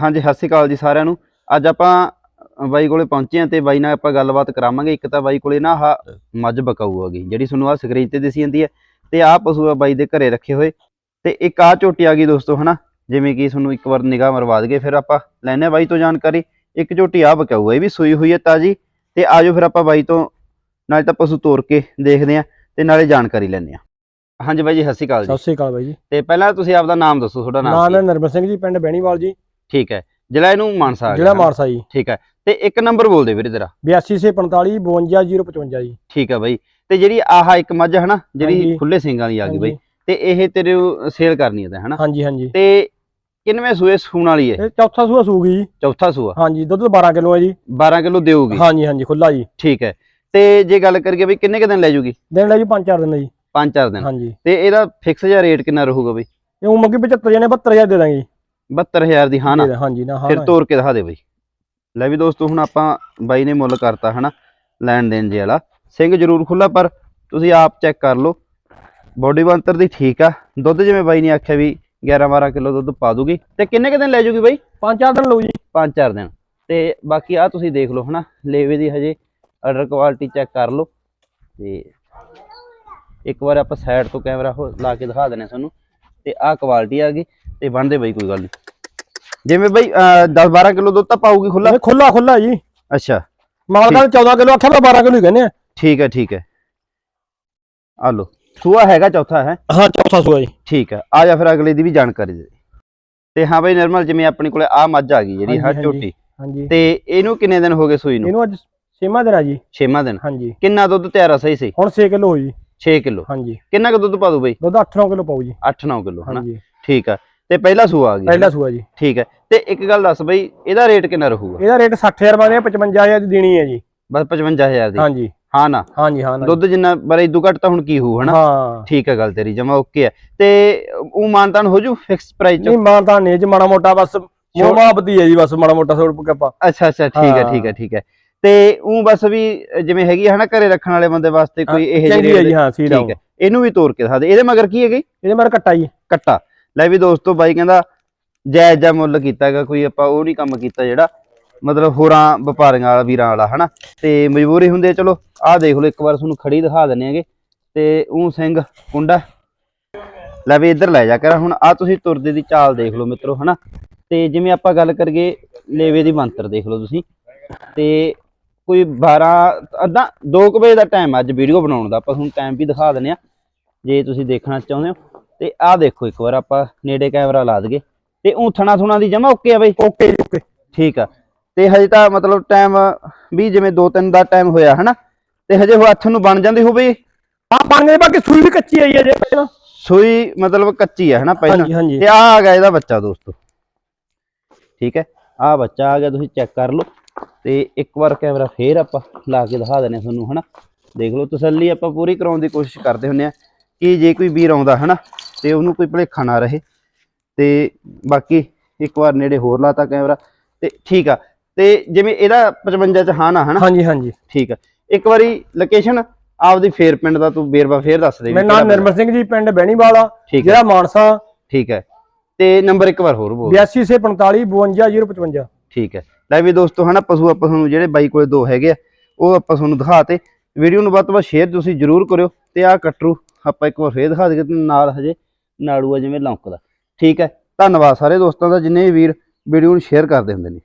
ਹਾਂਜੀ ਸਤਿ ਸ਼੍ਰੀ ਅਕਾਲ ਜੀ ਸਾਰਿਆਂ ਨੂੰ। ਅੱਜ ਆਪਾਂ ਬਾਈ ਕੋਲੇ ਪਹੁੰਚੇ ਆ ਤੇ ਬਾਈ ਨਾਲ ਆਪਾਂ ਗੱਲਬਾਤ ਕਰਾਵਾਂਗੇ। ਇੱਕ ਤਾਂ ਬਾਈ ਕੋਲੇ ਨਾ ਆਹ ਮੱਝ ਬਕਾਊ ਹੈਗੀ ਜਿਹੜੀ ਤੁਹਾਨੂੰ ਆ ਸਕਰੀਨ ਤੇ ਦਿਸੀ ਜਾਂਦੀ ਹੈ ਤੇ ਆਹ ਪਸ਼ੂ ਆ ਬਾਈ ਦੇ ਘਰੇ ਰੱਖੇ ਹੋਏ। ਤੇ ਇੱਕ ਆ ਝੋਟੀ ਆ ਗਈ ਦੋਸਤੋ ਹਨਾ? ਜਿਵੇਂ ਕਿ ਤੁਹਾਨੂੰ ਇੱਕ ਵਾਰ ਨਿਗਾਹ ਮਰਵਾ ਦਗੇ ਫਿਰ ਆਪਾਂ ਲੈਣੇ ਬਾਈ ਤੋਂ ਜਾਣਕਾਰੀ। ਇੱਕ ਝੋਟੀ ਆ ਬਕਾਊ ਇਹ ਵੀ ਸੂਈ ਹੋਈ ਹੈ ਤਾਜੀ। ਤੇ ਆਜੋ ਫਿਰ ਆਪਾਂ ਬਾਈ ਤੋਂ ਨਾਲੇ ਤਾਂ ਪਸ਼ੂ ਤੋਰ ਕੇ ਦੇਖਦੇ ਆ ਤੇ ਨਾਲੇ ਜਾਣਕਾਰੀ ਲੈਣੇ ਆ ਹਾਂਜੀ ਬਾਈ ਜੀ ਸਤਿ ਸ਼੍ਰੀ ਅਕਾਲ ਜੀ। ਸਤਿ ਸ੍ਰੀ ਅਕਾਲ ਬਾਈ ਜੀ। ਤੇ ਪਹਿਲਾਂ ਤੁਸੀਂ ਆਪਦਾ ਨਾਮ ਦੱਸੋ ਤੁਹਾਡਾ ਨਾਮ ਨਾਮ ਹੈ? ਹੈ? ਨਰਮਲ ਸਿੰਘ ਜੀ ਪਿੰਡ ਬੈਣੀਵਾਲ ਜੀ। ਠੀਕ ਹੈ ਜ਼ਿਲ੍ਹਾ ਇਹਨੂੰ ਮਾਨਸਾ ਆ ਗਿਆ ਜ਼ਿਲ੍ਹਾ ਹਨਾ? ਮਾਨਸਾ ਜੀ। ਠੀਕ ਹੈ ਤੇ ਇੱਕ ਨੰਬਰ ਬੋਲ ਦੇ ਵੀਰੇ ਤੇਰਾ 8245 52055 ਜੀ ਠੀਕ ਹੈ ਬਾਈ ਤੇ ਜਿਹੜੀ ਆਹ ਇੱਕ ਮੱਝ ਹਨਾ ਜਿਹੜੀ ਹਾਂਜੀ। ਖੁੱਲੇ ਸਿੰਘਾਂ ਦੀ ਆ ਗਈ ਬਾਈ ਹਾਂਜੀ। ਤੇ ਇਹ ਤੇਰੇ ਸੇਲ ਕਰਨੀ ਹੈ ਤਾਂ ਹਨਾ? ਹਾਂਜੀ ਹਾਂਜੀ। ਤੇ ਕਿੰਨਵੇਂ ਸੂਏ ਸੂਣ ਵਾਲੀ ਹੈ? ਇਹ ਚੌਥਾ ਸੂਆ ਸੂਗੀ ਜੀ। ਚੌਥਾ ਸੂਆ? ਹਾਂਜੀ ਦੁੱਧ 12 ਕਿਲੋ ਹੈ ਜੀ। 12 ਕਿਲੋ ਦੇਊਗੀ। ਹਾਂਜੀ ਹਾਂਜੀ ਖੁੱਲਾ ਜੀ। ਠੀਕ ਹੈ ਤੇ ਜੇ ਗੱਲ ਕਰੀਏ ਵੀ ਕਿੰਨੇ ਕੁ ਦਿਨ ਲੈ ਜੂਗੀ? ਦਿਨ ਲੈ ਜੀ 5-4 ਦਿਨ ਜੀ। 5-4 ਦਿਨ। ਹਾਂਜੀ। ਤੇ ਇਹਦਾ ਫਿਕਸ ਜਿਹਾ ਰੇਟ ਕਿੰਨਾ ਰਹੂਗਾ ਬਈ? ਇਹ ਉਹ ਮੰਗੀ 75 ਜਣੇ 72000 ਦੇ ਦਾਂਗੇ ਜੀ। 72000 ਦੀ ਹਾਂ ਨਾ ਹਾਂਜੀ ਨਾ ਹਾਂ ਫਿਰ ਤੋਰ ਕੇ ਦਿਖਾ ਦੇ ਬਈ। ਲੈ ਵੀ ਦੋਸਤੋ ਹੁਣ ਆਪਾਂ ਬਾਈ ਨੇ ਮੁੱਲ ਕਰਤਾ ਹਨਾ ਲੈਣ ਦੇਣ ਜੇ ਵਾਲਾ। ਸਿੰਘ ਜ਼ਰੂਰ ਖੁੱਲਾ ਪਰ ਤੁਸੀਂ ਆਪ ਚੈੱਕ ਕਰ ਲਓ। ਬੋਡੀ ਬੰਤਰ ਦੀ ਠੀਕ ਆ। ਦੁੱਧ ਜਿਵੇਂ ਬਾਈ ਨੇ ਆਖਿਆ ਵੀ 11 12 ਕਿਲੋ ਦੁੱਧ ਪਾ ਦੂਗੀ। ਤੇ ਕਿੰਨੇ ਕੁ ਦਿਨ ਲੈ ਜੂਗੀ ਬਾਈ? 5-4 ਦਿਨ ਲਓ ਜੀ। 5-4 ਦਿਨ। ਤੇ ਬਾਕੀ ਆ ਤੁਸੀਂ ਦੇਖ ਲਓ ਹਨਾ ਲੇਵੇ ਦੀ ਹਜੇ ਆਰਡਰ ਕੁਆਲਿਟੀ ਚੈੱਕ ਕਰ ਲਓ। ਤੇ ਇੱਕ ਵਾਰ ਆਪਾਂ ਸਾਈਡ ਤੋਂ ਕੈਮਰਾ ਲਾ ਕੇ ਦਿਖਾ ਦਿੰਨੇ ਤੁਹਾਨੂੰ। ਤੇ ਆਹ ਕੁਆਲਿਟੀ ਆ ਗਈ। ਤੇ ਬਣਦੇ ਬਾਈ ਕੋਈ ਗੱਲ ਨਹੀਂ ਜਿਵੇਂ ਬਾਈ 10 12 ਕਿਲੋ ਦੁੱਧ ਤਾਂ ਪਾਊਗੀ ਖੁੱਲਾ ਖੁੱਲਾ ਖੁੱਲਾ ਜੀ। ਅੱਛਾ। ਮਾਲਕਾਂ ਨੇ 14 ਕਿਲੋ ਆਖਿਆ ਮੈਂ 12 ਕਿਲੋ ਹੀ ਕਹਿੰਦੇ ਆ। ਠੀਕ ਹੈ ਠੀਕ ਹੈ। ਆ ਲੋ ਸੂਆ ਹੈਗਾ ਚੌਥਾ ਹੈ? ਹਾਂ ਚੌਥਾ ਸੂਆ ਜੀ। ਠੀਕ ਹੈ ਆ ਜਾ ਫਿਰ ਅਗਲੇ ਦੀ ਵੀ ਜਾਣਕਾਰੀ ਦੇ। ਤੇ ਹਾਂ ਬਾਈ ਨਿਰਮਲ ਜਿਵੇਂ ਆਪਣੇ ਕੋਲੇ ਆ ਮੱਝ ਆ ਗਈ ਜਿਹੜੀ ਹਾਂ ਝੋਟੀ। ਹਾਂਜੀ। ਤੇ ਇਹਨੂੰ ਕਿੰਨੇ ਦਿਨ ਹੋ ਗਏ ਸੂਈ ਨੂੰ? ਇਹਨੂੰ ਅੱਜ ਛੇਵਾਂ ਦਿਨ ਆ ਜੀ। 6ਵਾਂ ਦਿਨ। ਹਾਂਜੀ। ਕਿੰਨਾ ਦੁੱਧ ਤਿਆਰ ਆ ਸਹੀ ਸਹੀ? ਹੁਣ 6 ਕਿਲੋ ਹੋਈ। 6 ਕਿਲੋ। ਹਾਂਜੀ। ਕਿੰਨਾ ਕੁ ਦੁੱਧ ਪਾ ਦੂ ਬਈ? ਦੁੱਧ 8-9 ਕਿਲੋ ਪਾਉ ਜੀ। 8-9 ਕਿਲੋ ਹਨਾ? ਹਾਂਜੀ। ਠੀਕ ਆ। ਤੇ ਪਹਿਲਾ ਸੂਆ ਆ ਗਿਆ ਪਹਿਲਾ ਸੂਆ ਜੀ। ਠੀਕ ਹੈ। ਤੇ ਇੱਕ ਗੱਲ ਦੱਸ ਬਈ ਇਹਦਾ ਰੇਟ ਕਿੰਨਾ ਰਹੂਗਾ? ਇਹਦਾ ਰੇਟ 60000 ਬਣਿਆ 55000 ਦੀ ਦੇਣੀ ਹੈ ਜੀ। ਬਸ 55000 ਦੀ। ਹਾਂਜੀ। ਹਾਂ ਨਾ? ਹਾਂਜੀ ਹਾਂ। ਦੁੱਧ ਜਿੰਨਾ ਪਰ ਇਦੋਂ ਘੱਟ ਤਾਂ ਹੁਣ ਕੀ ਹੋਊ ਹਨਾ? ਹਾਂ। ਠੀਕ ਹੈ ਗੱਲ ਤੇਰੀ ਜਮਾ ਓਕੇ ਹੈ। ਤੇ ਉਹ ਮਾਨਤਾਨ ਹੋ ਜੂ ਫਿਕਸ ਪ੍ਰਾਈਸ ਚ? ਨਹੀਂ ਮਾਨਤਾ ਨਹੀਂ ਜੀ ਮਾੜਾ ਮੋਟਾ ਬਸ ਮੋਮਾਬਤੀ ਹੈ ਜੀ ਬਸ ਮਾੜਾ ਮੋਟਾ ਥੋੜਾ ਪੱਕਾ ਅੱਛਾ ਅੱਛਾ ਠੀਕ ਹੈ। ਠੀਕ ਹੈ ਠੀਕ ਹੈ। ਤੇ ਉਹ ਬਸ ਵੀ ਜਿਵੇਂ ਹੈਗੀ ਹੈ ਨਾ ਘਰੇ ਰੱਖਣ ਵਾਲੇ ਬੰਦੇ ਵਾਸਤੇ ਕੋਈ ਇਹ ਚੰਗੀ ਹੈ ਜੀ ਹਾਂ ਸੀਡ ਠੀਕ ਹੈ। ਇਹਨੂੰ ਵੀ ਤੋੜ ਕੇ ਦਿਖਾ ਦੇ। ਇਹਦੇ ਮਗਰ ਕੀ ਹੈਗੀ ਇਹਦੇ ਮਾਰ ਕੱਟਾ ਜੀ। ਕੱਟਾ। ਲੈ ਵੀ ਦੋਸਤੋ ਬਾਈ ਕਹਿੰਦਾ ਜਾਇਜ਼ ਜਿਹਾ ਮੁੱਲ ਕੀਤਾ ਹੈਗਾ, ਕੋਈ ਆਪਾਂ ਉਹ ਨਹੀਂ ਕੰਮ ਕੀਤਾ ਜਿਹੜਾ, ਮਤਲਬ ਹੋਰਾਂ ਵਪਾਰੀਆਂ ਵਾਲਾ, ਵੀਰਾਂ ਵਾਲਾ, ਹਨਾ? ਤੇ ਮਜਬੂਰੀ ਹੁੰਦੀ ਹੈ, ਚਲੋ, ਆਹ ਦੇਖ ਲਓ, ਇੱਕ ਵਾਰ ਤੁਹਾਨੂੰ ਖੜੀ ਦਿਖਾ ਦਿੰਨੇ ਆਗੇ ਤੇ ਉਹ ਸਿੰਘ ਕੁੰਡਾ। ਲੈ ਵੀ ਇੱਧਰ ਲੈ ਜਾ ਕਰ, ਹੁਣ ਆ ਤੁਸੀਂ ਤੁਰਦੇ ਦੀ ਚਾਲ ਦੇਖ ਲਓ ਮਿੱਤਰੋ, ਹਨਾ? ਤੇ ਜਿਵੇਂ ਆਪਾਂ ਗੱਲ ਕਰੀਏ ਲੇਵੇ ਦੀ ਮੰਤਰ ਦੇਖ ਲਓ ਤੁਸੀਂ। ਤੇ ਕੋਈ 12 ਅੱਧਾ 2 ਵਜੇ ਦਾ ਟਾਈਮ ਅੱਜ ਵੀਡੀਓ ਬਣਾਉਣ ਦਾ, ਆਪਾਂ ਤੁਹਾਨੂੰ ਟਾਈਮ ਵੀ ਦਿਖਾ ਦਿੰਨੇ ਆ ਜੇ ਤੁਸੀਂ ਦੇਖਣਾ ਚਾਹੁੰਦੇ ਹੋ। ਤੇ ਆਹ ਦੇਖੋ ਇੱਕ ਵਾਰ ਆਪਾਂ ਨੇੜੇ ਕੈਮਰਾ ਲਾ ਦਈਏ। ਤੇ ਉਹ ਥਣਾ ਦੀ ਜਮਾ ਓਕੇ ਆ ਬਈ? Okay okay. ਠੀਕ ਆ। ਤੇ ਹਜੇ ਤਾਂ ਮਤਲਬ ਟਾਈਮ ਵੀ ਜਿਵੇਂ 2-3 ਦਾ ਟਾਈਮ ਹੋਇਆ ਹਨਾ? ਤੇ ਹਜੇ ਉਹ ਹੱਥ ਨੂੰ ਬਣ ਜਾਂਦੀ ਹੋਵੇ ਆ ਬਣ ਗਏ ਬਾਕੀ ਸੂਈ ਵੀ ਕੱਚੀ ਆਈ ਹੈ ਜੀ ਪਹਿਲਾਂ। ਸੂਈ ਮਤਲਬ ਕੱਚੀ ਆ ਹਨਾ ਪਹਿਲਾਂ? ਤੇ ਆ ਆ ਗਿਆ ਇਹਦਾ ਬੱਚਾ ਦੋਸਤੋ। ਠੀਕ ਹੈ? ਆ ਬੱਚਾ ਆ ਗਿਆ ਤੁਸੀਂ ਚੈੱਕ ਕਰ ਲਓ। ਤੇ ਇੱਕ ਵਾਰ ਕੈਮਰਾ ਫੇਰ ਆਪਾਂ ਲਾ ਕੇ ਦਿਖਾ ਦਿੰਨੇ ਤੁਹਾਨੂੰ ਹਨਾ? ਦੇਖ ਲਓ ਤਸੱਲੀ ਆਪਾਂ ਪੂਰੀ ਕਰਾਉਣ ਦੀ ਕੋਸ਼ਿਸ਼ ਕਰਦੇ ਹੁੰਨੇ ਆ ਕਿ ਜੇ ਕੋਈ ਵੀਰ ਆਉਂਦਾ ਹਨਾ? ਤੇ ਉਹਨੂੰ ਕੋਈ ਭੁਲੇਖਾ ਨਾ ਰਹੇ। ਤੇ ਬਾਕੀ ਇੱਕ ਵਾਰ ਨੇੜੇ ਹੋਰ ਲਾਤਾ ਕੈਮਰਾ। ਤੇ ਠੀਕ ਆ। ਤੇ ਜਿਵੇਂ ਇਹਦਾ 55 ਚ ਹਾਂ ਨਾ ਹਨਾ? ਹਾਂਜੀ ਹਾਂਜੀ। ਠੀਕ ਆ। ਇੱਕ ਵਾਰੀ ਲੋਕੇਸ਼ਨ ਆਪਦੀ ਫੇਰ ਪਿੰਡ ਦਾ ਤੂੰ ਬੇਰਵਾ ਫੇਰ ਦੱਸ ਦੇ ਮੇਰਾ ਨਾਮ ਨਿਰਮਲ ਸਿੰਘ ਜੀ ਪਿੰਡ ਬੈਣੀਵਾਲ ਆ ਜਿਹੜਾ ਮਾਨਸਾ। ਠੀਕ ਹੈ ਤੇ ਨੰਬਰ ਇੱਕ ਵਾਰ ਹੋਰ ਬੋਲ। 8245 52055 ਠੀਕ ਹੈ ਲੈ ਵੀ ਦੋਸਤੋ ਹਨਾ ਪਸ਼ੂ ਆਪਾਂ ਤੁਹਾਨੂੰ ਜਿਹੜੇ ਬਾਈ ਕੋਲੇ ਦੋ ਹੈਗੇ ਆ ਉਹ ਆਪਾਂ ਤੁਹਾਨੂੰ ਦਿਖਾਤੇ। ਵੀਡੀਓ ਨੂੰ ਵੱਧ ਤੋਂ ਵੱਧ ਸ਼ੇਅਰ ਤੁਸੀਂ ਜਰੂਰ ਕਰਿਓ ਤੇ ਆਹ ਕਟਰੂ ਆਪਾਂ ਇੱਕ ਵਾਰ ਫੇਰ ਦਿਖਾ ਦਈਏ ਨਾਲ ਹਜੇ ਨਾੜੂ ਆ ਜਿਵੇਂ ਲੌਂਕਦਾ। ਠੀਕ ਹੈ, ਧੰਨਵਾਦ ਸਾਰੇ ਦੋਸਤਾਂ ਦਾ, ਜਿੰਨੇ ਵੀ ਵੀਰ ਵੀਡੀਓ ਨੂੰ ਸ਼ੇਅਰ ਕਰਦੇ ਹੁੰਦੇ ਨੇ।